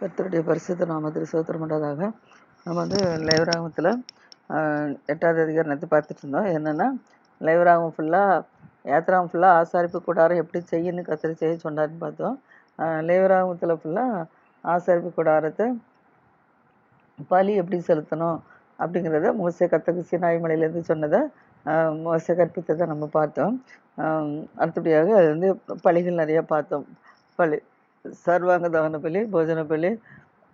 கத்தருடைய பரிசுத்த நாமத்தில் சோத்திரம் உண்டாதாக நம்ம வந்து லைவராகமத்தில் எட்டாவது அதிகாரத்தை பார்த்துட்டு இருந்தோம். என்னென்னா லைவராகம் ஃபுல்லாக யாத்திராகம் ஃபுல்லாக ஆசாரிப்பு கூடாரம் எப்படி செய்யணும் கத்திரி செய்ய சொன்னார்னு பார்த்தோம். லேவராகமத்தில் ஃபுல்லாக ஆசாரிப்பு கூடாரத்தை பலி எப்படி செலுத்தணும் அப்படிங்கிறத மோசை கத்தகு சினாய் மலையிலேருந்து சொன்னதை மோசை கற்பித்ததை நம்ம பார்த்தோம். அடுத்தபடியாக அது வந்து பலிகள் நிறையா பார்த்தோம். பலி சர்வாங்க தகனப்பள்ளி போஜனப்பள்ளி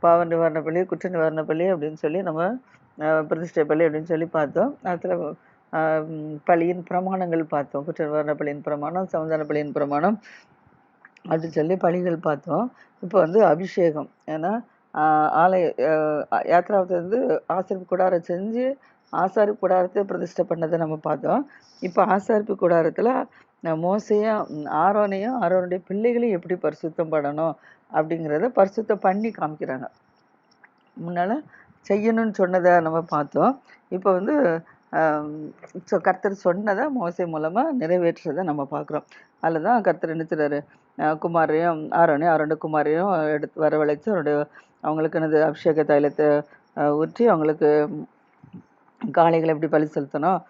பாவ நிவாரணப்பள்ளி குற்ற நிவாரணப்பள்ளி அப்படின்னு சொல்லி நம்ம பிரதிஷ்டை பலி அப்படின்னு சொல்லி பார்த்தோம். அதில் பள்ளியின் பிரமாணங்கள் பார்த்தோம். குற்ற நிவாரணப்பள்ளியின் பிரமாணம் சமாதான பிரமாணம் அப்படின்னு சொல்லி பள்ளிகள் பார்த்தோம். இப்போ வந்து அபிஷேகம். ஏன்னா ஆலய யாத்திராவிலேருந்து ஆசிரிப்பு கூடாரம் செஞ்சு ஆசாரிப்பு கூடாரத்தை பிரதிஷ்டை பண்ணதை நம்ம பார்த்தோம். இப்போ ஆசாரிப்பு கூடாரத்தில் மோசையும் ஆரோனையும் ஆரோனுடைய பிள்ளைகளையும் எப்படி பரிசுத்தம் பண்ணணும் அப்படிங்கிறத பரிசுத்தம் பண்ணி காமிக்கிறாங்க. முன்னால் செய்யணும்னு சொன்னதை நம்ம பார்த்தோம். இப்போ வந்து கர்த்தர் சொன்னதை மோசை மூலமாக நிறைவேற்றுறதை நம்ம பார்க்குறோம். அதில் தான் கர்த்தர் நினைச்சுறாரு குமாரையும் ஆரோனையும் ஆரோட குமாரையும் எடுத்து வரவழைச்சு அவருடைய அவங்களுக்கு எனது அபிஷேக தைலத்தை ஊற்றி அவங்களுக்கு காளைகளை எப்படி பலி செலுத்தணும்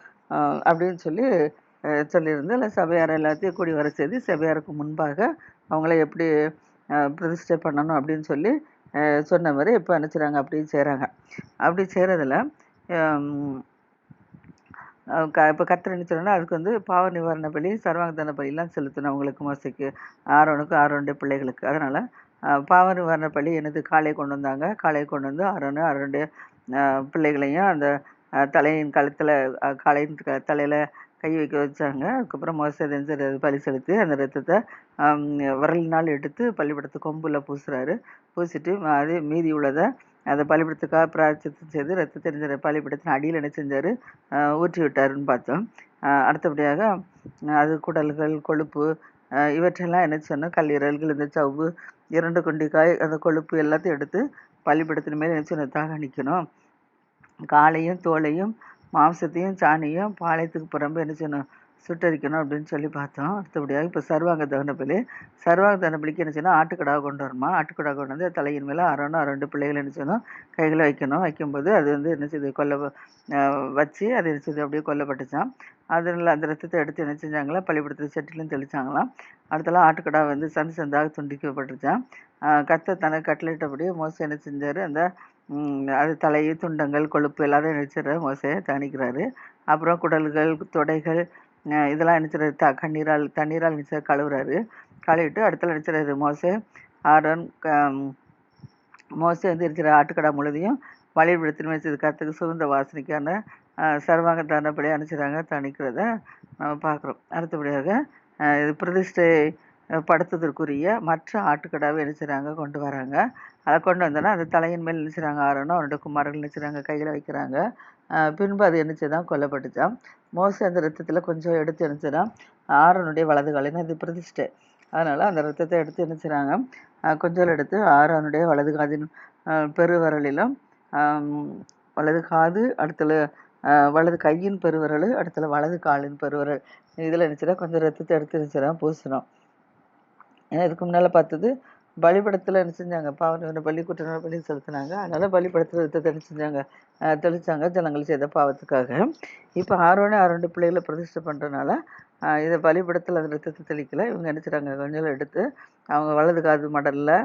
அப்படின்னு சொல்லி சொல்லியிருந்து இல்லை சபையார் எல்லாத்தையும் கூடி வர செய்து சபையாருக்கு முன்பாக அவங்கள எப்படி பிரதிஷ்டை பண்ணணும் அப்படின்னு சொல்லி சொன்ன மாதிரி இப்போ அனுப்பிச்சுறாங்க அப்படி செய்கிறாங்க அப்படி செய்கிறதுல க இப்போ கத்திர நினைச்சோன்னா அதுக்கு வந்து பாவ நிவாரண பலி சர்வாங்கதான பலிலாம் செலுத்தணும் அவங்களுக்கு மோசைக்கு ஆரோனுக்கு ஆரோனுடைய பிள்ளைகளுக்கு. அதனால் பாவ நிவாரண பலி எனது காளை கொண்டு வந்தாங்க. காளை கொண்டு வந்து ஆரோனு ஆரோனுடைய பிள்ளைகளையும் அந்த தலையின் கழுத்தில் காளையின் தலையில் கை வைக்க வச்சாங்க. அதுக்கப்புறம் மோசை செஞ்சு பலி செலுத்தி அந்த ரத்தத்தை விரலினால் எடுத்து பள்ளிப்படத்து கொம்பில் பூசுகிறாரு பூசிட்டு அது மீதி உள்ளதை அதை பள்ளிப்படத்துக்காக பிரார்த்தத்தை செய்து ரத்தத்தை தெரிஞ்ச பள்ளிப்படத்தின் அடியில் என்ன செஞ்சார்? ஊற்றி விட்டாருன்னு பார்த்தோம். அடுத்தபடியாக அது குடல்கள் கொழுப்பு இவற்றெல்லாம் என்ன சொன்னால் கல்லீரல்கள் இந்த சவ்வு இரண்டு கொண்டிக்காய் அந்த கொழுப்பு எல்லாத்தையும் எடுத்து பள்ளிப்படத்தின் மேலே என்ன சொன்னதாக நிற்கணும் காலையும் தோலையும் மாம்சத்தையும் சாணியும் பாளையத்துக்கு புறம்பு என்ன செய்யணும்? சுட்டரிக்கணும் அப்படின்னு சொல்லி பார்த்தோம். அடுத்தபடியாக இப்போ சர்வாங்க தகனப்பலி சர்வாங்க தகனப்பலிக்கு என்ன செய்யணும்? ஆட்டுக்கடாவை கொண்டு வரணுமா? ஆட்டுக்கடா கொண்டு வந்து தலையின் மேலே அரணும் ரெண்டு பிள்ளைகள் என்ன செய்யணும்? கைகளை வைக்கணும். வைக்கும்போது அது வந்து என்ன செய்யுது கொல்ல வச்சு அது என்ன செய்யுது அப்படியே கொல்லப்பட்டுச்சான் அதில் அந்த ரத்தத்தை எடுத்து என்ன செஞ்சாங்களா? பள்ளிப்படத்தில் செட்டிலும் தெளிச்சாங்களாம். அடுத்தலாம் ஆட்டுக்கடா வந்து சந்து சந்தாக துண்டிக்கப்பட்டுச்சான் கத்தை தனக்கு கட்டளிட்டபடியே மோசம் என்ன செஞ்சார்? அந்த அது தலை துண்டங்கள் கொழுப்பு எல்லாத்தையும் நினைச்சிடுற மோசையை தணிக்கிறாரு. அப்புறம் குடல்கள் தொடைகள் இதெல்லாம் நினைச்சிடுறது த கண்ணீரால் தண்ணீரால் நினைச்ச கழுவுறாரு. கழுவிட்டு அடுத்த நினைச்சிடுறது மோசை. ஆரோன் மோசை வந்து இருக்கிற ஆட்டுக்கடா முழுதையும் வழிபடுத்தின வச்சது கற்றுக்கு சுகந்த வாசனைக்கான சர்வாங்க தண்டப்படி அனுப்பிச்சிடுறாங்க தணிக்கிறத நம்ம பார்க்குறோம். அடுத்தபடியாக இது பிரதிஷ்டை படுத்துவதற்குரிய மற்ற ஆட்டுக்கடாவை நினைச்சுறாங்க கொண்டு வராங்க. அதை கொண்டு வந்தோன்னா அது தலையின் மேல் நினைச்சுறாங்க ஆறணும் அவனோட குமாரர்கள் செய்கிறாங்க கையில் வைக்கிறாங்க. பின்பு அது என்னச்சு தான் கொல்லப்பட்டுச்சான் மோச அந்த ரத்தத்தில் கொஞ்சம் எடுத்து நினச்சிடான் ஆரோனுடைய வலது காலின்னு அது பிரதிஷ்டை. அதனால் அந்த ரத்தத்தை எடுத்து நினச்சிறாங்க கொஞ்சம் எடுத்து ஆரோனுடைய வலது காதின் பெருவரலிலும் வலது காது அடுத்தல வலது கையின் பெருவரல் அடுத்தல வலது காலின் பெருவரல். இதில் நினச்சிடா கொஞ்சம் ரத்தத்தை எடுத்து நினச்சிடா பூசணும் ஏன்னா இதுக்கு முன்னால் பார்த்தது பலிபடத்தில் என்ன செஞ்சாங்க? பாவன பள்ளிக்கூட்டம் பள்ளி செலுத்தினாங்க. அதனால் பலிபடத்தில் ரத்தத்தை என்ன செஞ்சாங்க? தெளிச்சாங்க ஜனங்கள் செய்த பாவத்துக்காக. இப்போ ஆரோனே ஆரோண்டு பிள்ளைகளை பிரதிஷ்டை பண்ணுறதுனால இதை பலிபடத்தில் அந்த ரத்தத்தை தெளிக்கல. இவங்க நினச்சிட்டாங்க கொஞ்சம் எடுத்து அவங்க வலது காது மடலில்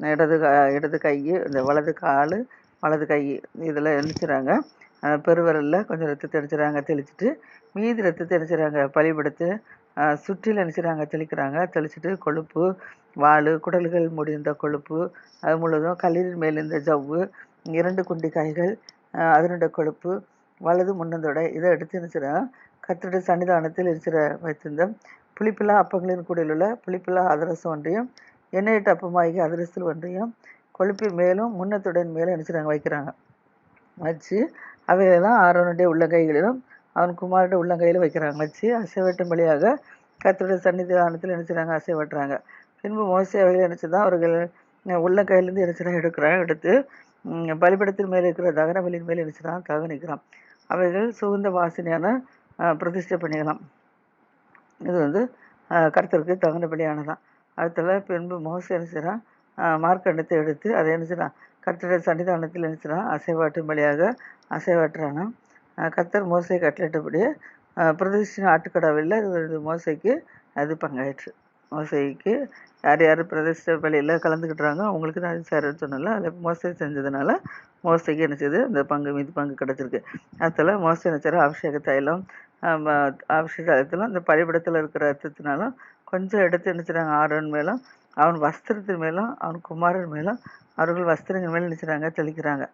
இடது கா இடது கை இந்த வலது கால் வலது கை இதில் நினச்சிறாங்க பெருவரலில் கொஞ்சம் ரத்தத்தை அடிச்சிடறாங்க தெளிச்சுட்டு மீதி ரத்தத்தை அடிச்சிடறாங்க சுற்றிலும் சுற்றில் தெளிக்கிறாங்க. தெளிச்சுட்டு கொழுப்பு வாள் குடல்கள் முடிந்த கொழுப்பு அது முழுவதும் கல்லீரின் மேலிருந்த ஜவ்வு இரண்டு குண்டி காய்கள் அதனுடைய கொழுப்பு வலது முன்னந்தோட. இதை எடுத்து நினச்சிடறாங்க கத்தருடைய சன்னிதானத்தில் இருக்கிற வைத்திருந்த புளிப்பில்லா அப்பங்களின் கூடையில் உள்ள புளிப்பில்லா அதிரசம் ஒன்றையும் எண்ணெயிட்ட அப்பமாகி அதிரசத்தில் ஒன்றையும் கொழுப்பின் மேலும் முன்னத்துடன் மேலும் நினச்சிறாங்க வைக்கிறாங்க. வச்சு அவையெல்லாம் ஆரோனுடைய உள்ள கைகளிலும் அவன் குமாரோட உள்ளங்கையில் வைக்கிறாங்க. வச்சு அசைவட்டும் வழியாக கத்தருடைய சன்னிதானத்தில் நினச்சிறாங்க அசைவட்டுறாங்க பின்பு மோசை அவைகள் நினச்சிதான் அவர்கள் உள்ளங்கையிலேருந்து நினச்சிடாங்க எடுக்கிறான். எடுத்து பலிபடத்தின் மேலே இருக்கிற தகனவெளியின் மேலே நினச்சிடான் தகனிக்கிறான் அவைகள் சுகுந்த வாசனையான பிரதிஷ்டை பண்ணிக்கலாம் இது வந்து கருத்தருக்கு தகுந்தபடியானதான் அடுத்தல பின்பு மோசை என்ன மார்க்கண்டத்தை எடுத்து அதை என்ன செய்யலாம் கர்த்தருடைய சன்னிதானத்தில் என்ன அசைவாட்டும் வழியாக அசைவாட்டுறானா கத்தர் மோசை கட்டளிட்டபடியே பிரதிஷ்டின ஆட்டுக்கடாவில் இது மோசைக்கு அது பங்காயிற்று. மோசைக்கு யார் யார் பிரதிஷ்ட பள்ளியில் கலந்துக்கிட்டுறாங்க அவங்களுக்கு தான் அது சேரன்னு சொன்னால அதில் மோசை செஞ்சதுனால மோசைக்கு என்ன செய்யுது அந்த பங்கு மீது பங்கு கிடச்சிருக்கு. அதில் மோசை என்ன செய்கிற அபிஷேக தைலம் அபிஷேக தைலத்திலும் அந்த பழிபடத்தில் இருக்கிற ரத்தத்தினாலும் கொஞ்சம் எடுத்து என்ன செய்கிறாங்க ஆரோன் மேலும் அவன் வஸ்திரத்தின் மேலும் அவன் குமாரன் மேலும் அவர்கள் வஸ்திரங்கள் மேலே என்ன தெளிக்கிறாங்க.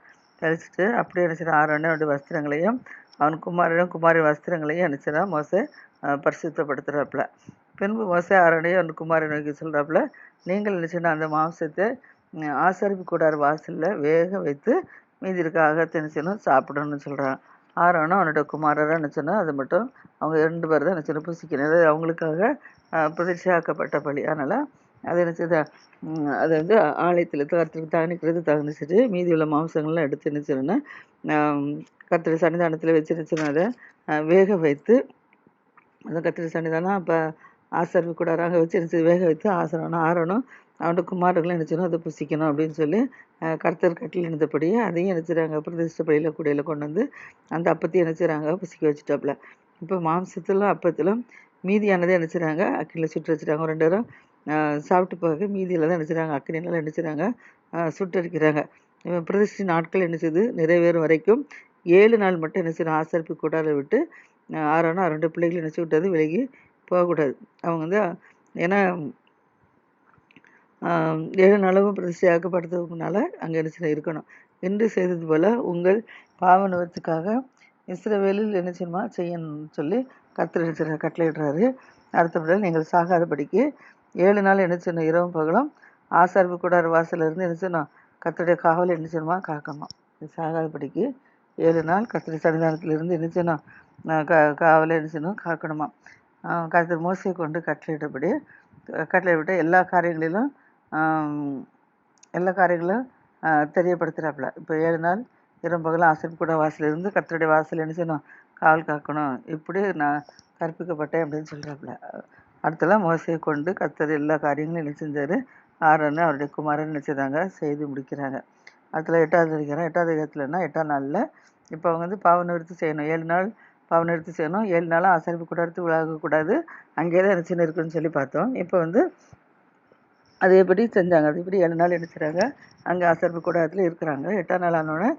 தெளிச்சுட்டு அப்படியே என்ன ஆரோனே அவனுடைய வஸ்திரங்களையும் அவன் குமாரனும் குமாரி வஸ்திரங்களையும் என்ன மோசை பரிசுத்தப்படுத்துகிறாப்புல பின்பு மோசை ஆரோனையும் அவன் குமாரை நோக்கி சொல்கிறாப்புல நீங்கள் நினச்சினா அந்த மாம்சத்தை ஆசரிப்பு கூடார வாசலில் வேக வைத்து மீதி இருக்க அகத்தை செய்யணும் சாப்பிடணும்னு சொல்கிறான் ஆரோனும் அவனோட குமாரராக நினச்சோன்னா அது மட்டும் அவங்க ரெண்டு பேர் தான் நினச்சோன்னா புசிக்கணும். அதாவது அவங்களுக்காக பிரதிஷ்டாக்கப்பட்ட பலி. அதனால் அதை நினச்சது அதை வந்து ஆலயத்தில் கருத்துக்கு தகனிக்கிறது தகனிச்சிட்டு மீதி உள்ள மாம்சங்கள்லாம் எடுத்து நினச்சிருன்னா கத்திரி சன்னிதானத்தில் வச்சு நினச்சினா அதை வேக வைத்து அந்த கத்திரி சன்னிதானம் இப்போ ஆசர்வு கூட அங்கே வச்சு நினச்சி வேக வைத்து ஆசரணும் ஆறணும் அவனோட குமாரர்களும் நினச்சிடும் அதை புசிக்கணும் அப்படின்னு சொல்லி கர்த்தர் கட்டில் இருந்தபடியே அதையும் நினச்சிறாங்க பிரதிஷ்ட பள்ளியில் கூடையில் கொண்டு வந்து அந்த அப்பத்தையும் நினச்சிறாங்க புசிக்க வச்சுட்டாப்புல. இப்போ மாம்சத்திலும் அப்பத்திலும் மீதியானதை நினச்சிறாங்க அக்கில சுட்டு வச்சுட்டாங்க ரெண்டு பேரும். சாப்பிட்டு போக மீதியில் தான் நினச்சிறாங்க அக்கினியில் நினச்சிறாங்க சுட்டரிக்கிறாங்க. பிரதிஷ்டி நாட்கள் என்ன செய்யுது நிறைவேறும் வரைக்கும் ஏழு நாள் மட்டும் என்ன செய்யணும் ஆசரிப்பு கூடாத விட்டு ஆறானா ரெண்டு பிள்ளைகள் நினச்சி விட்டது விலகி போகக்கூடாது. அவங்க வந்து ஏன்னா ஏழு நாளும் பிரதிஷ்டையாக்கப்படுறதுக்கு அங்கே என்ன இருக்கணும். என்று செய்தது போல் உங்கள் பாவ நிவர்த்திக்காக இஸ்ரவேலில் என்ன செய்யணுமா? செய்யணும்னு சொல்லி கத்திர கட்டளை அடுத்த முறையில் நீங்கள் சாகாதபடிக்கு ஏழு நாள் என்ன செய்யணும் இரவும் பகலும் ஆசார்பு கூடார வாசலிருந்து இருந்து என்ன செய்யணும் கத்தருடைய காவல் என்ன செய்யணுமா காக்கணும் சாகாதபடிக்கு ஏழு நாள் கத்திரி சன்னிதானத்திலிருந்து என்ன செய்யணும் கா காவலை என்ன செய்யணும் காக்கணுமா. கருத்தர் மோசையை கொண்டு கட்டளையிட்டபடி கட்டளையிட்ட எல்லா காரியங்களிலும் எல்லா காரியங்களும் தெரியப்படுத்துகிறாப்புல இப்போ ஏழு நாள் இரம்பகலும் ஆசிரியர் கூட வாசலிருந்து கத்தருடைய வாசல் என்ன செய்யணும் காவல் காக்கணும். இப்படி நான் கற்பிக்கப்பட்டேன் அப்படின்னு சொல்கிறாப்புல அடுத்தலாம் மோசையை கொண்டு கத்தர் எல்லா காரியங்களும் என்ன செஞ்சார்? ஆரோன்னு அவருடைய குமாரன் நினச்சிதாங்க செய்து முடிக்கிறாங்க. அதில் எட்டாவது அதிகாரம். எட்டாவது அதிகாரத்துலன்னா எட்டாம் நாளில் இப்போ அவங்க வந்து பாவ நிறுத்தி செய்யணும். ஏழு நாள் பாவ நிறுத்தி செய்யணும். ஏழு நாளும் ஆசரிப்பு கூடாது. விழாகக்கூடாது அங்கேயே தான் நினச்சின்னு இருக்குன்னு சொல்லி பார்த்தோம். இப்போ வந்து அது எப்படி செஞ்சாங்க. அது எப்படி ஏழு நாள் நினச்சிறாங்க அங்கே ஆசரிப்பு கூடாரத்தில் இருக்கிறாங்க. எட்டாம் நாள் ஆனோடனே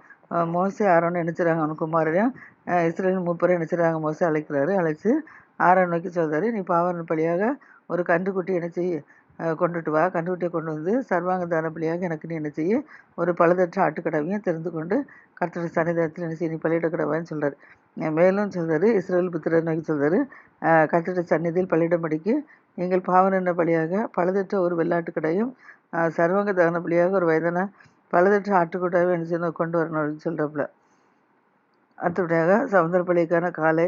மோசை ஆரோன்னு நினச்சிறாங்க அவனு குமாரையும் இஸ்ரேல் மூப்பரையும் நினச்சிறாங்க மோசை அழைக்கிறாரு. அழைச்சி ஆரோன் நோக்கி சொல்கிறாரு நீ பாவன பழியாக ஒரு கன்றுக்குட்டி என்ன செய்ய கொண்டுட்டு வா. கன்றுக்குட்டியை கொண்டு வந்து சர்வாங்க தான பலியாக எனக்கு நீ என்ன செய்ய ஒரு பழுதற்ற ஆட்டுக்கடவையும் தெரிந்து கொண்டு கர்த்தர் சன்னிதானத்தில் என்ன செய்ய நீ பலியிடக்கடவான்னு சொல்கிறார் மேலும் சொல்கிறாரு இஸ்ரேல் புத்திரர் நோக்கி சொல்கிறாரு கர்த்தருடைய சந்நிதியில் பலியிடும்படிக்கு எங்கள் பாவன பலியாக பழுதற்ற ஒரு வெள்ளாட்டுக்கடையும் சர்வங்க தான பலியாக ஒரு வயதான பழுதற்ற ஆட்டுக்கடாவை என்ன செய்யணும் கொண்டு வரணும் அப்படின்னு சொல்கிறப்பல அடுத்தபடியாக சமுதிர பலிக்கான காலை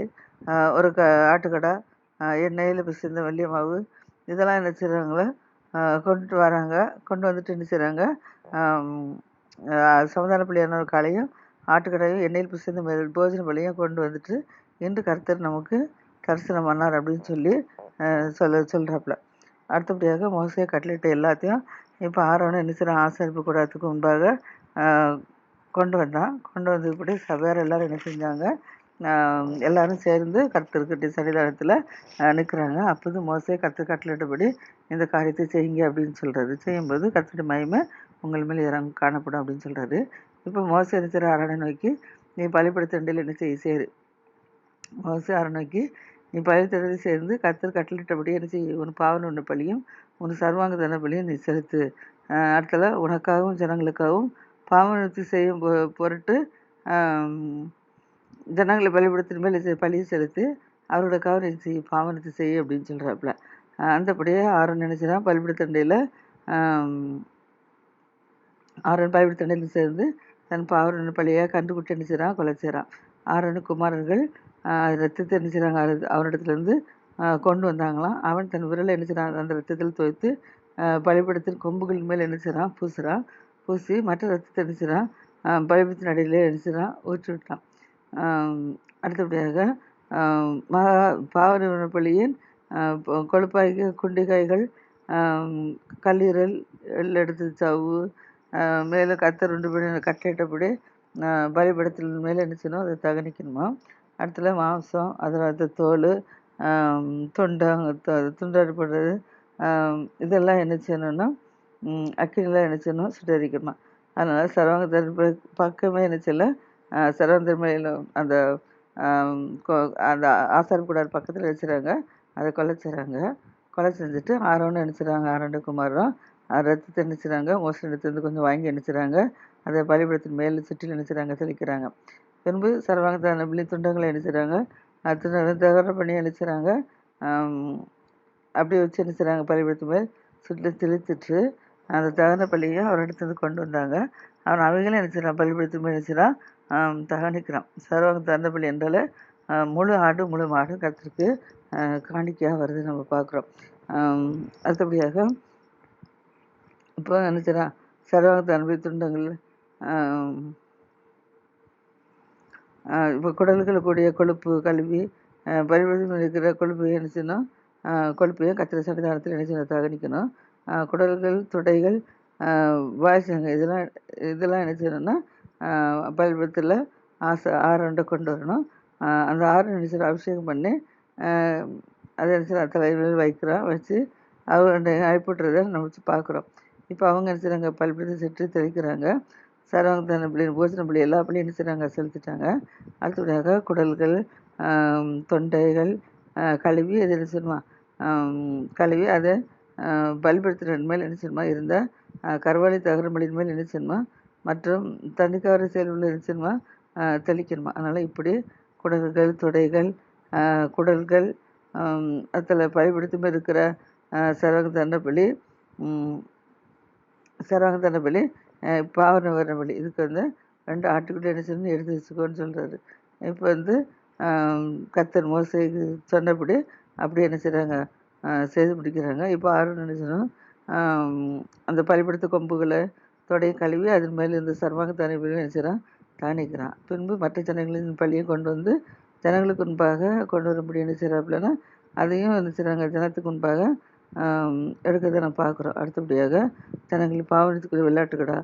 ஒரு க ஆட்டுக்கடா எண்ணெயில் பிசைந்த வள்ளிய மாவு இதெல்லாம் என்ன செய்கிறாங்களோ கொண்டுட்டு வராங்க. கொண்டு வந்துட்டு என்ன செய்கிறாங்க சமுதான ஒரு காலையும் ஆட்டுக்கடையும் எண்ணெயில் பிசைந்த போஜன பள்ளியும் கொண்டு வந்துட்டு இன்று கர்த்தர் நமக்கு தரிசனம் பண்ணார் அப்படின்னு சொல்லி சொல்ல சொல்கிறாப்புல அடுத்தபடியாக மோசையை கட்லெட்டு எல்லாத்தையும் இப்போ ஆரோன்னு என்ன செய்கிறான் ஆசரிப்பு கூடத்துக்கு முன்பாக கொண்டு வந்தான். கொண்டு வந்ததுபடி சபையார் எல்லோரும் என்ன செஞ்சாங்க? எல்லாரும் சேர்ந்து கர்த்தர்கிட்ட சன்னிதானத்தில் நிற்கிறாங்க அப்போது மோசே கர்த்தர் கட்டளிட்டபடி இந்த காரியத்தை செய்யுங்க அப்படின்னு சொல்கிறாரு செய்யும்போது கர்த்தருடைய மயமே உங்கள் மேலே இறங்க காணப்படும் அப்படின்னு சொல்கிறாரு இப்போ மோசை இருக்கிற அரணை நோக்கி நீ பலிப்படுத்தண்டில் என்ன செய்ய சேரு. மோசை அரணை நோக்கி நீ பலித்தடத்தை சேர்ந்து கர்த்தர் கட்டளிட்டபடி என்ன செய்ய உன் பாவன ஒன்று பலியும் உன் சர்வாங்க தன பலியும் நீ செலுத்து. அடுத்தல உனக்காகவும் ஜனங்களுக்காகவும் பாவனத்தை செய்யும் பொருட்டு ஜனங்களை பலிபடுத்தின மேல் பழி செலுத்தி அவரோட கவரை செய்ய பாவனத்தை செய்ய அப்படின்னு சொல்கிறாப்புல அந்தபடியே ஆரன் நினச்சினா பலிபடுத்தண்டையில் ஆரன் பலிபடுத்தண்டையில் சேர்ந்து தன் பாவரன் பழியாக கண்டுகுட்டி நினைச்சிடான் கொலை செய்கிறான் ஆரனு குமாரர்கள் ரத்தத்தை நினைச்சிடாங்க அவரிடத்துலேருந்து கொண்டு வந்தாங்களாம். அவன் தன் விரலை நினைச்சிடான் அந்த ரத்தத்தில் துவைத்து பலிபடத்தின் கொம்புகள் மேல் நினைச்சிடான் பூசுகிறான் பூசி மற்ற ரத்தத்தை நினைச்சிடான் பலிபடத்தின் அடியிலே நினைச்சிடான் ஊற்றி விட்டான் அடுத்தபடியாக மகா பாவன பள்ளியின் கொழுப்பாய்க்கு குண்டிகாய்கள் கல்லீரல் எள் எடுத்து சவ்வு மேலே கத்தர் ரெண்டு படி கட்டளிட்டபடி பலிபடத்தில் மேலே என்ன செய்யணும்? அதை தகனிக்கணுமா? அடுத்தது மாம்சம் அதில் அந்த தோல் தொண்டை துண்டாடுபடுறது இதெல்லாம் என்ன செய்யணும்னா அக்கினிலாம் என்ன செய்யணும்? சுட்டரிக்கணுமா? அதனால் சர்வாங்க பக்கமே என்ன செய்யல சர்வாங்க அந்த அந்த ஆசாரம் கூடாது பக்கத்தில் வச்சுறாங்க அதை கொலை செய்கிறாங்க கொலை செஞ்சுட்டு ஆரோன்னு நினச்சிறாங்க. ஆரோண்டு குமாரம் ரத்தத்தை நினச்சிறாங்க. மோசம் எடுத்து கொஞ்சம் வாங்கி நினச்சிறாங்க. அதை பலிபடத்தின் மேலே சுற்றி நினச்சிறாங்க தெளிக்கிறாங்க. பின்பு சர்வாங்க தனபிள்ளி துண்டங்களை நினச்சிறாங்க துண்டங்களை தகர பண்ணி நினச்சிறாங்க அப்படியே வச்சு நினச்சிறாங்க பலிபடத்து மேல். சுற்றி தெளித்துட்டு அந்த தகன பள்ளியை அவர் எடுத்து கொண்டு வந்தாங்க. அவன் அவைகளும் நினச்சிடான் பலிபடத்து மேல் நினச்சிடான் தகனிக்கிறான். சர்வாங்க தகன என்றால் முழு ஆடு முழு மாடு கத்திற்கு காணிக்கையாக வருது நம்ம பார்க்குறோம். அடுத்தபடியாக இப்போ நினச்சிடா சர்வாங்கத்தை அனுபவித்துண்டங்கள் துண்டங்கள் இப்போ குடல்கள் கூடிய கொழுப்பு கழுவி பரிவர்த்தம் இருக்கிற கொழுப்பு நினச்சினா கொழுப்பையும் கத்திர சன்னிதானத்தில் செய்யணும்? தகனிக்கணும். குடல்கள் துடைகள் வாய்ஸ் இதெல்லாம் இதெல்லாம் என்ன செய்யணும்னா பல்பத்தில் ஆசை ஆரண்டை கொண்டு வரணும். அந்த ஆறு அபிஷேகம் பண்ணி அதை நினச்சி வைக்கிறோம் வச்சு அவங்க அழைப்புட்டுறதை நம்ம வச்சு பார்க்குறோம். இப்போ அவங்க என்ன செய்கிறாங்க பல்பத்தை சுற்றி தெளிக்கிறாங்க. சரவங்க தன பிள்ளை போசன பிள்ளை எல்லா பிள்ளையும் என்ன செய்கிறாங்க செலுத்திட்டாங்க. அடுத்தபடியாக குடல்கள் தொண்டைகள் கழுவி அது என்ன செய்யணுமா கழுவி அதை பலிபடுத்துகிற மேல் என்ன செய்யணுமா இருந்தால் கருவாளி தகரமளின் மேல் என்ன செய்யணுமா மற்றும் தண்ணிக்கார செயல்களில் சினிமா தெளிக்கணுமா? அதனால் இப்படி குடல்கள் தொடைகள் குடல்கள் அதில் பயன்படுத்தாமல் இருக்கிற சரவங்க தண்டபலி சரவங்க தண்டபலி பாவன வரணபலி இதுக்கு வந்து ரெண்டு ஆட்டுக்குட்டி என்ன செய்யணும் எடுத்து வச்சுக்கோன்னு சொல்கிறாரு இப்போ வந்து கத்தர் மோசை சொன்னபடி அப்படி என்ன செய்கிறாங்க செய்து முடிக்கிறாங்க. இப்போ ஆறு நினைச்சனும் அந்த பலிபடுத்த கொம்புகளை தொடையை கழுவி அதன் மேலே இந்த சர்வாங்க தானே நினைச்சிடான் தானிக்கிறான். பின்பு மற்ற ஜனங்களின் பள்ளியை கொண்டு வந்து ஜனங்களுக்கு முன்பாக கொண்டு வரும்படி என்ன செய்கிறாப்புலன்னா அதையும் என்ன செய்கிறாங்க ஜனத்துக்கு முன்பாக எடுக்கிறத நம்ம பார்க்குறோம். அடுத்தபடியாக ஜனங்கள் பாவனத்துக்குரிய விளையாட்டுக்கடா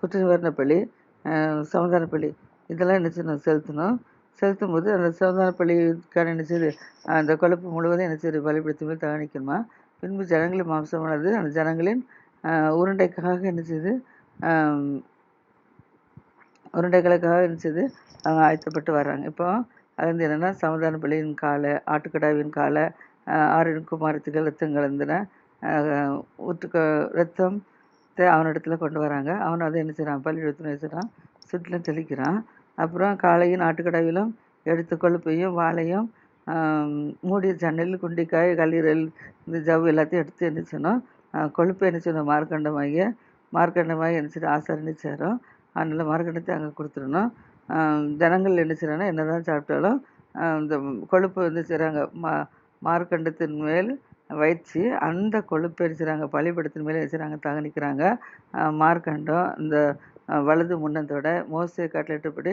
குற்ற நிவாரண பள்ளி சமாதான பள்ளி இதெல்லாம் என்ன செய்யணும்? செலுத்தணும். செலுத்தும் போது அந்த சமாதான பள்ளிக்கான என்ன செய்யுது அந்த கொழுப்பு முழுவதும் என்ன செய்யுது பலிபடுத்தும் போது தகனிக்கணுமா பின்பு ஜனங்களின் மாம்சமானது அந்த ஜனங்களின் உருண்டைக்காக என்ன செய்து உருண்டைகளுக்காக என்ன செய்து அவங்க ஆயத்தப்பட்டு வர்றாங்க. இப்போ அது வந்து என்னென்னா சமதான பள்ளியின் காலை ஆட்டுக்கடாவின் காலை ஆறின் குமாரத்துகள் ரத்தம் கலந்துன ஊற்றுக்க ரத்தம் அவனிடத்துல கொண்டு வராங்க. அவன் அதை என்ன செய்கிறான் பள்ளியிடத்துல வச்சுறான் சுற்றிலும் தெளிக்கிறான். அப்புறம் காலையும் ஆட்டுக்கடாவிலும் எடுத்து கொழுப்பையும் வாழையும் மூடிய ஜன்னல் குண்டிக்காய் கல்லீரல் இந்த ஜவ் எல்லாத்தையும் எடுத்து என்ன செய்யணும் கொழுப்பு என்ன செய்யணும் மார்க்கண்டமாகிய மார்க்கண்டமாகி என்ன செய்யணும் ஆசாரணி சேரும். அதனால் மார்க்கண்டத்தை அங்கே கொடுத்துடணும். ஜனங்கள் என்ன செய்கிறாங்கன்னா என்ன தான் சாப்பிட்டாலும் இந்த கொழுப்பு வந்து செய்கிறாங்க மா மார்க்கண்டத்தின் மேல் வைத்து அந்த கொழுப்பு எரிச்சுறாங்க பழிபடத்தின் மேலே தாங்க தகனிக்கிறாங்க மார்க்கண்டம் இந்த வலது முன்னத்தோட மோசை கட்டளிட்டபடி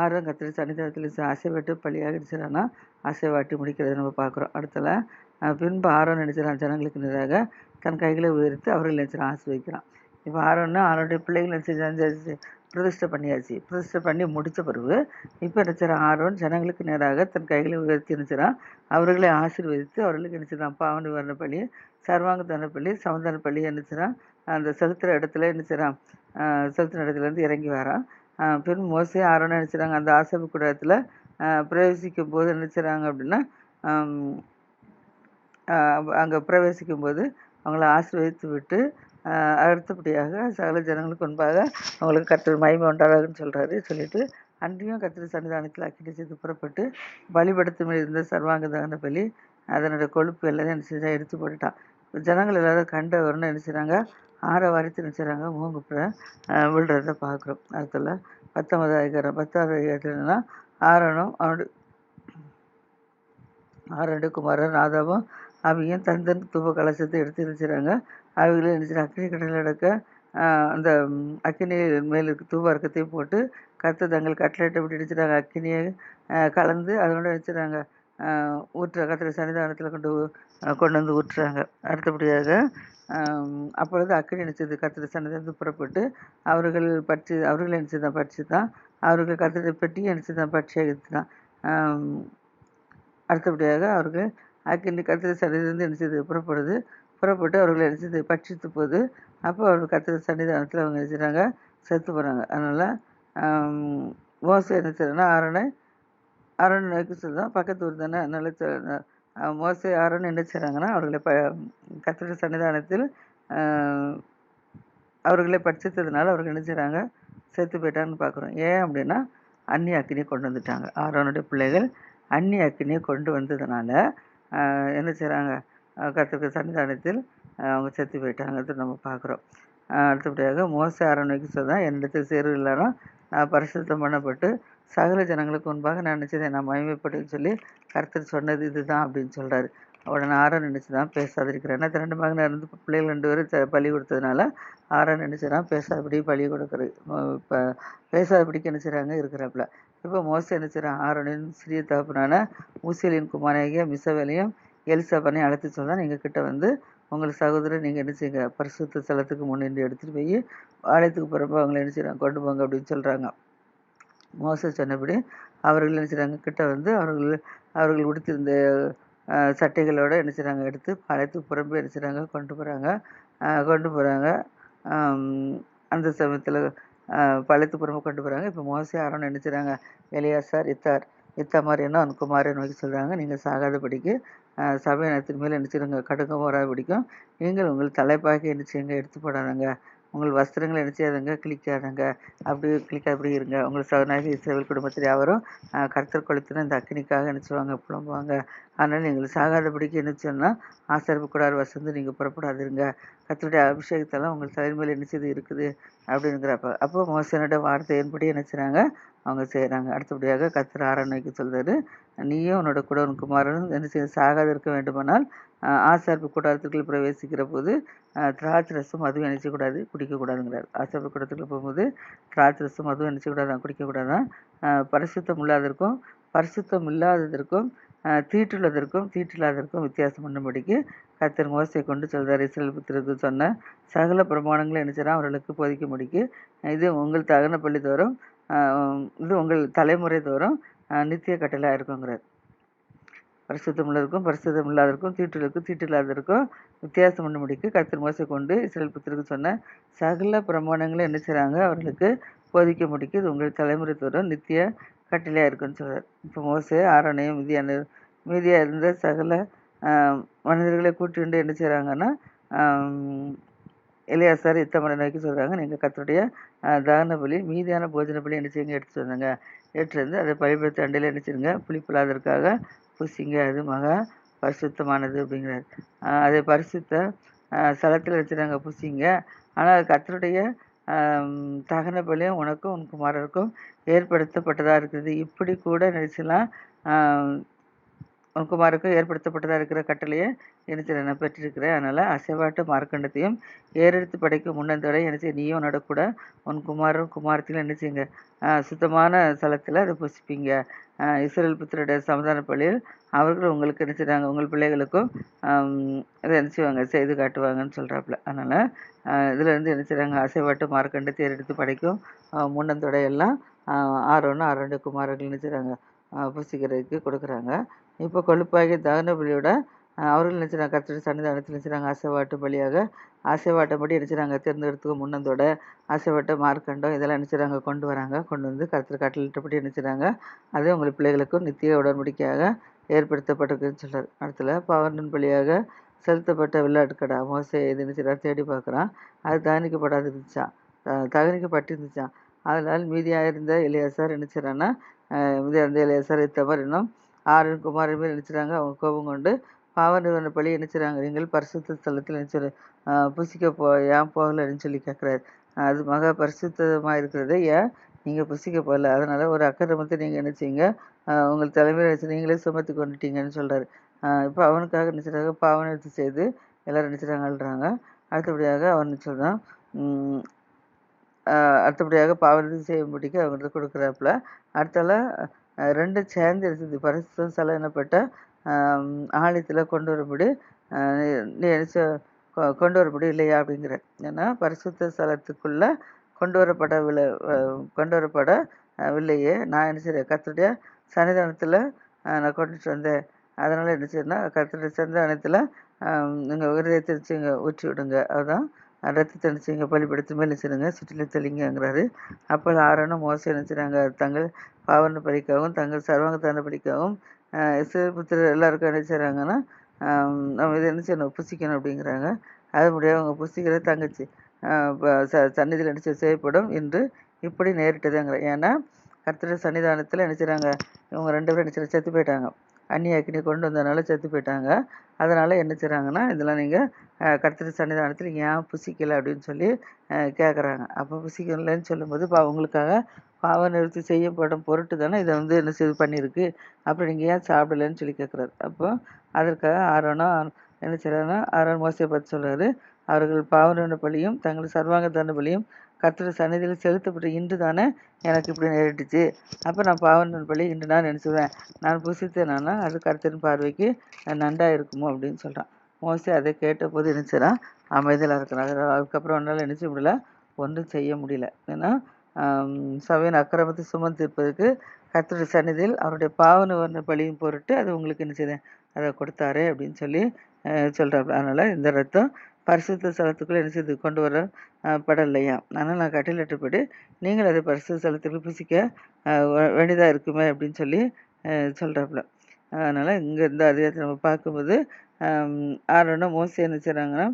ஆறும் கத்திரி சன்னிதானத்தில் அசைவட்டு பழியாக நினைச்சிடான்னா அசைவாட்டி முடிக்கிறத நம்ம பார்க்குறோம். அடுத்தல பின்பு ஆரோன் நினைச்சிடான் ஜனங்களுக்கு நிறாக தன் கைகளை உயர்த்து அவர்கள் நினைச்சிடான் ஆசிர்வதிக்கிறான். இப்போ ஆரோன்னா அவருடைய பிள்ளைகள் நினைச்சு பிரதிஷ்டை பண்ணியாச்சு. பிரதிஷ்டை பண்ணி முடித்த பிறகு இப்போ நினைச்சிடான் ஆரோன் ஜனங்களுக்கு நேராக தன் கைகளை உயர்த்தி நினைச்சிடான் அவர்களை ஆசீர்வதித்து அவர்களுக்கு நினைச்சிடான் பாவனி வர்ண பள்ளி சர்வாங்க தன பள்ளி சமந்தன பள்ளி நினைச்சிடான் அந்த செலுத்துகிற இடத்துல நினைச்சிடான் செலுத்துகிற இடத்துலேருந்து இறங்கி வரான் பின் மோசி ஆரோன்னு நினைச்சிடாங்க அந்த ஆசபு கூடத்தில் பிரவேசிக்கும் போது நினைச்சிடாங்க அப்படின்னா அங்கே பிரவேசிக்கும் போது அவங்கள ஆசீர்வதித்து விட்டு அடுத்தபடியாக சகல ஜனங்களுக்கு முன்பாக அவங்களுக்கு கத்தர் மகிமை உண்டாகுன்னு சொல்கிறாரு சொல்லிட்டு அன்றையும் கத்திர சன்னிதானத்தில் அக்கிட்டு செய்து புறப்பட்டு பலிபடுத்தும் இருந்த சர்வாங்க தகன பலி அதனோட கொழுப்பு எல்லாத்தையும் என்ன செஞ்சா எடுத்து போட்டுட்டான். ஜனங்கள் எல்லாரும் கண்ட வரணும் என்ன செய்கிறாங்க ஆற வாரத்து செய்கிறாங்க மூங்குப்புற விழுறத பார்க்குறோம். அடுத்துல பத்தொன்பது அதிகாரம் பத்தாவது அதிகாரத்தில் ஆரணும் அவனோட ஆரண்டு குமாரன் ராதாவும் அவையும் தந்தன் தூப கலசத்தை எடுத்து நினச்சிறாங்க அவைகளும் நினச்சிட்டு அக்னி கடலில் எடுக்க அந்த அக்கினி மேல் இருக்க தூப அர்க்கத்தையும் போட்டு கத்து தங்கள் கட்லெட்டை அப்படி நினச்சிட்டாங்க அக்கினியை கலந்து அதனோட நினச்சிறாங்க ஊற்ற கத்திர சன்னிதானத்தில் கொண்டு கொண்டு வந்து ஊற்றுறாங்க அடுத்தபடியாக அப்பொழுது அக்கினி நினைச்சது கத்திர சன்னிதானத்து புறப்பட்டு அவர்கள் பற்றி அவர்கள் நினைச்சதான் பற்றி தான். அவர்கள் கத்திர பெட்டி நினைச்சதான் பட்சியாக தான் அடுத்தபடியாக அவர்கள் அக்கினி கத்திர சன்னிதிலிருந்து நினைச்சது புறப்படுது. புறப்பட்டு அவர்கள் நினைச்சது பட்சித்து போகுது அப்போ அவர்கள் கத்திர சன்னிதானத்தில் அவங்க நினைச்சாங்க செத்து போகிறாங்க அதனால் மோசம் என்ன செய்யறதுன்னா ஆரணை அரண் நோக்கி சொல்லுதான் பக்கத்து ஊர் தானே. அதனால மோசை அரண் என்ன செய்கிறாங்கன்னா அவர்களை ப கத்திர சன்னிதானத்தில் அவர்களை பட்சித்ததுனால அவர்கள் என்ன செய்கிறாங்க செத்து போயிட்டான்னு பார்க்குறோம் ஏன் அப்படின்னா அந்நிய அக்கினியை கொண்டு வந்துட்டாங்க. ஆரோனுடைய பிள்ளைகள் அந்நிய அக்கினியை கொண்டு வந்ததுனால என்ன செய்கிறாங்க கத்திர சன்னிதானத்தில் அவங்க செத்து போயிட்டாங்கிறது நம்ம பார்க்குறோம் அடுத்தபடியாக மோச ஆரோனுக்கு சொன்னால் என்னிடத்தில் சேரு எல்லாரும் பரிசுத்தம் பண்ணப்பட்டு சகல ஜனங்களுக்கு முன்பாக நான் நினச்சதை நான் மகிமைப்பட்டுன்னு சொல்லி கருத்தர் சொன்னது இதுதான் அப்படின்னு சொல்கிறாரு உடனே ஆரன் நினச்சி தான் பேசாதிருக்கிறேன் ஏன்னா ரெண்டு மகன் இருந்து பிள்ளைகள் ரெண்டு பேரும் த- பலி கொடுத்ததுனால நினச்சி தான் பேசாதபடி பலி கொடுக்குறது. இப்போ பேசாதபடிக்கு என்ன செய்கிறாங்க இருக்கிறாப்புல. இப்போ மோச என்ன செய்கிறான் ஆரோனின் சிறிய தகப்பனான ஊசியலின் குமாராகிய மிசவேலையும் எலிசாபனையும் அழைத்து சொன்னால் எங்கள் கிட்ட வந்து உங்கள் சகோதரர் நீங்கள் என்ன செய்யுங்க? பரிசுத்த ஸ்தலத்துக்கு முன்னின்று எடுத்துகிட்டு போய் ஆலயத்துக்கு போகிறப்ப அவங்கள என்ன செய்கிறாங்க கொண்டு போங்க அப்படின்னு சொல்கிறாங்க மோச சொன்னபடி அவர்கள் என்ன செய்கிறாங்க கிட்ட வந்து அவர்கள் அவர்கள் உடுத்திருந்த சட்டைகளோடு என்ன செய்கிறாங்க எடுத்து பாளையத்துக்கு புறம்பு என்ன செய்கிறாங்க கொண்டு போகிறாங்க கொண்டு போகிறாங்க அந்த சமயத்தில் பழுத்து புறம்பு கொண்டு போகிறாங்க இப்போ மோசே ஆரோன் என்ன செய்கிறாங்க எலியாசார் இத்தார் இத்தாமார் என்ன? அன்குமாரன் நோக்கி சொல்கிறாங்க நீங்கள் சாகாதபடிக்கு அஹ், சபை நேரத்தின் மேலே நினச்சிருங்க கடுங்க கடுங்க பிடிக்கும் நீங்கள் உங்கள் தலைப்பாக்கி நினச்சிங்க எடுத்து போடாதங்க. உங்கள் வஸ்திரங்கள் என்ன செய்யாதுங்க கிழிக்காதங்க. அப்படி கிழிக்காதபடி இருங்க. உங்கள் சகநாயகி இஸ்ரேல் குடும்பத்தில் யாவரும் கர்த்தர் கொளுத்தின இந்த அக்கினிக்காக என்ன செய்வாங்க புலம்புவாங்க. அதனால் நீங்கள் சாகாதபடிக்கு என்ன சொன்னால் ஆசரிப்பு கூடாது வசந்து நீங்கள் புறப்படாதிருங்க. கத்தருடைய அபிஷேகத்தெல்லாம் உங்கள் தலைமையில் என்ன செய்து இருக்குது அப்படிங்கிறப்ப அப்போ மோசனோட வார்த்தையின்படி என்ன செய்கிறாங்க அவங்க செய்கிறாங்க அடுத்தபடியாக கத்திர ஆரணைக்கு சொல்றாரு நீயும் உன்னோட கூட உன் குமாரனும் என்ன செய்ய சாகாத இருக்க வேண்டுமானால் ஆசார்பு கூடாரத்துக்குள் பிரவேசிக்கிற போது திராட்சை ரசம் அதுவும் நினைச்சக்கூடாது குடிக்கக்கூடாதுங்கிறார் ஆசார்பு கூடத்துக்குள்ள போகும்போது திராட்சை ரசம் அதுவும் நினைச்சக்கூடாதான் குடிக்கக்கூடாதான் பரிசுத்தம் இல்லாததற்கும் பரிசுத்தம் இல்லாததற்கும் தீட்டுள்ளதற்கும் தீட்டில்லாததற்கும் வித்தியாசம் பண்ணும்படிக்கு கத்தர் மோசையை கொண்டு சொல்கிறார் இஸ்ரேல் புத்திரருக்கு சொன்ன சகல பிரமாணங்களை என்ன அவர்களுக்கு அவர்களுக்கு போதிக்கும்படிக்கு இது உங்கள் தகன பள்ளி தோறும் இது உங்கள் தலைமுறை தோறும் நித்திய கட்டளையாக இருக்குங்கிறார் பரிசுத்தம் உள்ளதற்கும் பரிசுத்தம் இல்லாததற்கும் தீட்டுகளுக்கும் தீட்டு இல்லாததற்கும் வித்தியாசம் முடிக்க. கர்த்தர் மோசை கொண்டு இஸ்ரேல் புத்திரருக்கு சொன்ன சகல பிரமாணங்களும் என்ன செய்கிறாங்க அவர்களுக்கு போதிக்க முடிக்கு. இது உங்கள் தலைமுறை தோறும் நித்திய கட்டளையாக இருக்குன்னு சொல்கிறார் இப்போ மோசை ஆரணையும் மீதியான மீதியாக இருந்த சகல மனிதர்களை கூட்டிகிட்டு என்ன செய்கிறாங்கன்னா எலியாசார் இத்தமரை நோக்கி சொல்கிறாங்க நீங்கள் கத்தருடைய ஆஹ், தகன பலி மீதியான போஜன பலி என்ன செய்யுங்க? எடுத்து சொன்னாங்க எடுத்து வந்து அதை பழிபடுத்த அண்டையில் என்ன செய்யுங்க புளிப்பில்லாதற்காக அது மகா பரிசுத்தமானது அப்படிங்கிறார். அதை பரிசுத்த சலத்தில் ஸ்தலத்தில் வச்சுருங்க ஆனால் கத்தருடைய தகன பலியும் உனக்கும் உன் குமாரருக்கும் ஏற்படுத்தப்பட்டதாக இருக்குது. இப்படி கூட நினைச்சலாம் உன் குமாருக்கும் ஏற்படுத்தப்பட்டதாக இருக்கிற கட்டளையை எனக்கு நான் பெற்றிருக்கிறேன். அதனால் அசைவாட்டு மார்க்கண்டத்தையும் ஏறெடுத்து படைக்கும் முன்னந்தோட என்ன செய்ய நீயும் உன்னோட கூட உன் குமாரும் குமாரத்தையும் என்ன செய்யுங்க? சுத்தமான ஸ்தலத்தில் அதை புசிப்பீங்க. இஸ்ரேல் புத்திரோட சமாதான பள்ளியில் அவர்கள் உங்களுக்கு என்ன செய்கிறாங்க உங்கள் பிள்ளைகளுக்கும் இதை என்ன செய்வாங்க? செய்து காட்டுவாங்கன்னு சொல்கிறாப்புல அதனால் இதில் இருந்து என்ன செய்கிறாங்க அசைவாட்டு மார்க்கண்டத்தை ஏறெடுத்து படைக்கும் ஆஹ் முன்னந்தோட எல்லாம் ஆரோன்னு ஆரோண்டு குமாரர்கள் என்ன செய்கிறாங்க புசிக்கிறதுக்கு கொடுக்குறாங்க. இப்போ கொழுப்பாகிய தகன பலியோட அவர்கள் நினைச்சாங்க கத்திரி சன்னிதானத்தில் நினைச்சாங்க ஆசைவாட்டு பலியாக படி நினைச்சாங்க தேர்ந்தெடுத்துக்கு முன்னந்தோட அசைவாட்ட மார்க்கண்டம் இதெல்லாம் நினைச்சாங்க கொண்டு வராங்க. கொண்டு வந்து கருத்து கட்டளிட்டபடி நினைச்சாங்க அது உங்கள் பிள்ளைகளுக்கும் நித்திய உடன்படிக்கையாக ஏற்படுத்தப்பட்டிருக்குன்னு சொல்கிறார் அடுத்துல பவர்ணன் பலியாக செலுத்தப்பட்ட விளையாட்டுக்கடா மோசை இது நினைச்சார் தேடி பார்க்குறான். அது தகனிக்கப்படாது இருந்துச்சான் த- தகனிக்கப்பட்டிருந்துச்சான் அதனால் மீதியாக இருந்த இளையசார் நினைச்சாரான்னா மீதியாக இருந்த இளையசார் இத்தவர் இன்னும் ஆறன் குமார் மேல் நினைச்சிருக்காங்க அவங்க கோபம் கொண்டு பாவ நிறுவன பலி நினைச்சாங்க நீங்கள் பரிசுத்த ஸ்தலத்தில் நினைச்சாரு புசிக்க போ ஏன் போகலன்னு சொல்லி கேட்குறாரு. அது மகா பரிசுத்தமாக இருக்கிறது. ஏன்? நீங்கள் புசிக்க போகல. அதனால் ஒரு அக்கிரமத்தை நீங்கள் என்ன செய்யுங்க? உங்கள் தலைமையில் நினைச்சு நீங்களே சுமத்தி கொண்டுட்டீங்கன்னு சொல்கிறாரு இப்போ அவனுக்காக நினைச்சாங்க பாவனை எடுத்து செய்து எல்லோரும் நினைச்சாங்க அடுத்தபடியாக அவன் சொல்கிறான் அடுத்தபடியாக பாவனை செய்யும்படிக்கு அவங்களுக்கு கொடுக்குறாப்புல. அடுத்தால ரெண்டும் ரெண்டு சேர்ந்து இருக்குது. செலவு செலவினப்பட்ட ஆலயத்தில் கொண்டு வரும்படி நீ கொண்டு வரும்படி இல்லையா அப்படிங்கிற. ஏன்னா பரிசுத்த ஸ்தலத்துக்குள்ளே கொண்டு வரப்படவில்லை கொண்டு வரப்படவில்லையே நான் என்ன செய்கிறேன் கத்துடைய சன்னிதானத்தில் நான் கொண்டுட்டு வந்தேன். அதனால் என்ன செய்யணும்னா கத்துடைய சன்னிதானத்தில் நீங்கள் விரதத்தை வச்சுங்க ஊற்றி விடுங்க அதுதான் ரத்தத்தை நினச்சிங்க பலிப்படுத்து மேலே செய்யுங்க சுற்றிலும் தெளிங்கிறாரு அப்போ ஆரோனும் மோசம் என்ன செய்கிறாங்க தங்கள் பாவன பலிக்காகவும் தங்கள் சர்வாங்கத்தான படிக்கவும் சிறுபுத்திரர் எல்லாருக்கும் என்ன செய்கிறாங்கன்னா நம்ம இதை என்ன செய்யணும் புசிக்கணும் அப்படிங்கிறாங்க. அது முடியாது அவங்க புசிக்கிற தங்கச்சி ச சந்நிதியில் என்ன செய்யப்படும் என்று இப்படி நேரிட்டதுங்கிற ஏன்னா கர்த்தர் சன்னிதானத்தில் என்ன செய்கிறாங்க இவங்க ரெண்டு பேரும் என்ன செத்து போயிட்டாங்க. அந்நிய அக்னி கொண்டு வந்ததுனால செத்து போயிட்டாங்க. அதனால் என்ன செய்கிறாங்கன்னா இதெல்லாம் நீங்கள் கர்த்தர் சன்னிதானத்தில் ஏன் புசிக்கலை அப்படின்னு சொல்லி கேட்குறாங்க அப்போ புசிக்கலைன்னு சொல்லும்போது இப்போ அவங்களுக்காக பாவ நிறுத்தி செய்யப்படும் பொருட்டு தானே இதை வந்து என்ன செய்து பண்ணியிருக்கு. அப்புறம் நீங்கள் ஏன் சாப்பிடலன்னு சொல்லி கேட்குறாரு அப்போ அதற்காக ஆரோனா என்ன செய்கிறாருன்னா ஆரோன் மோசையை பார்த்து சொல்கிறாரு அவர்கள் பாவன பலியும் தங்கள் சர்வாங்க தண்டபலியும் கர்த்தர் சன்னதியில் செலுத்தப்பட்ட இன்று தானே எனக்கு இப்படி நேரிட்டுச்சு. அப்போ நான் பாவன பள்ளி இன்று நான் நினச்சிடுவேன் நான் புசித்தேனானா அது கர்த்தரின் பார்வைக்கு நன்றாக இருக்குமோ அப்படின்னு சொல்கிறான் மோஸ்ட்லி அதை கேட்டபோது நினச்சிடான் அமைதியில் இருக்கிறான் அதுக்கப்புறம் ஒன்றால் நினச்சி முடியல ஒன்றும் செய்ய முடியல. ஏன்னா சபையின் அக்கிரமத்தை சுமந்திருப்பதற்கு கர்த்தருடைய சன்னிதியில் அவருடைய பாவன வர்ண பலியும் பொருட்டு அது உங்களுக்கு என்ன செய்தேன்? அதை கொடுத்தாரு அப்படின்னு சொல்லி சொல்கிறாப்புல அதனால் இந்த ரத்தம் பரிசுத்த ஸ்தலத்துக்குள்ளே என்ன செய்து கொண்டு வர படலையா? அதனால் நான் கட்டளிட்டபடி நீங்கள் அதை பரிசுத்த ஸ்தலத்துக்கு புசிக்க வேண்டியதாக இருக்குமே அப்படின்னு சொல்லி சொல்கிறாப்புல அதனால் இங்கே இந்த அதிகாரத்தை நம்ம பார்க்கும்போது ஆரோன்னா மோசி என்ன செய்கிறாங்கன்னா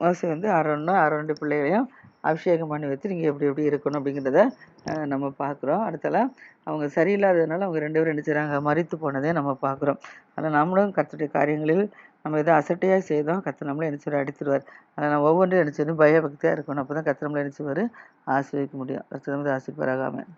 மோசி வந்து ஆரோனும் ஆரோண்டு பிள்ளைகளையும் அபிஷேகம் பண்ணி வச்சு நீங்கள் எப்படி எப்படி இருக்கணும் அப்படிங்கிறத நம்ம பார்க்குறோம். அடுத்தால அவங்க சரியில்லாததுனால அவங்க ரெண்டு பேரும் என்ன செய்கிறாங்க மறித்து போனதே நம்ம பார்க்குறோம். ஆனால் நம்மளும் கற்றுடைய காரியங்களில் நம்ம எதை அசட்டையாக செய்தோம் கற்று நம்மளே நினச்சி அடித்துருவார். ஆனால் நம்ம ஒவ்வொன்றும் நினச்சி பயபக்தியாக இருக்கணும். அப்போ தான் கற்று நம்மளை நினச்சிவார் ஆசிரியக்க முடியும். கற்று வந்து ஆசிரியராகாமல்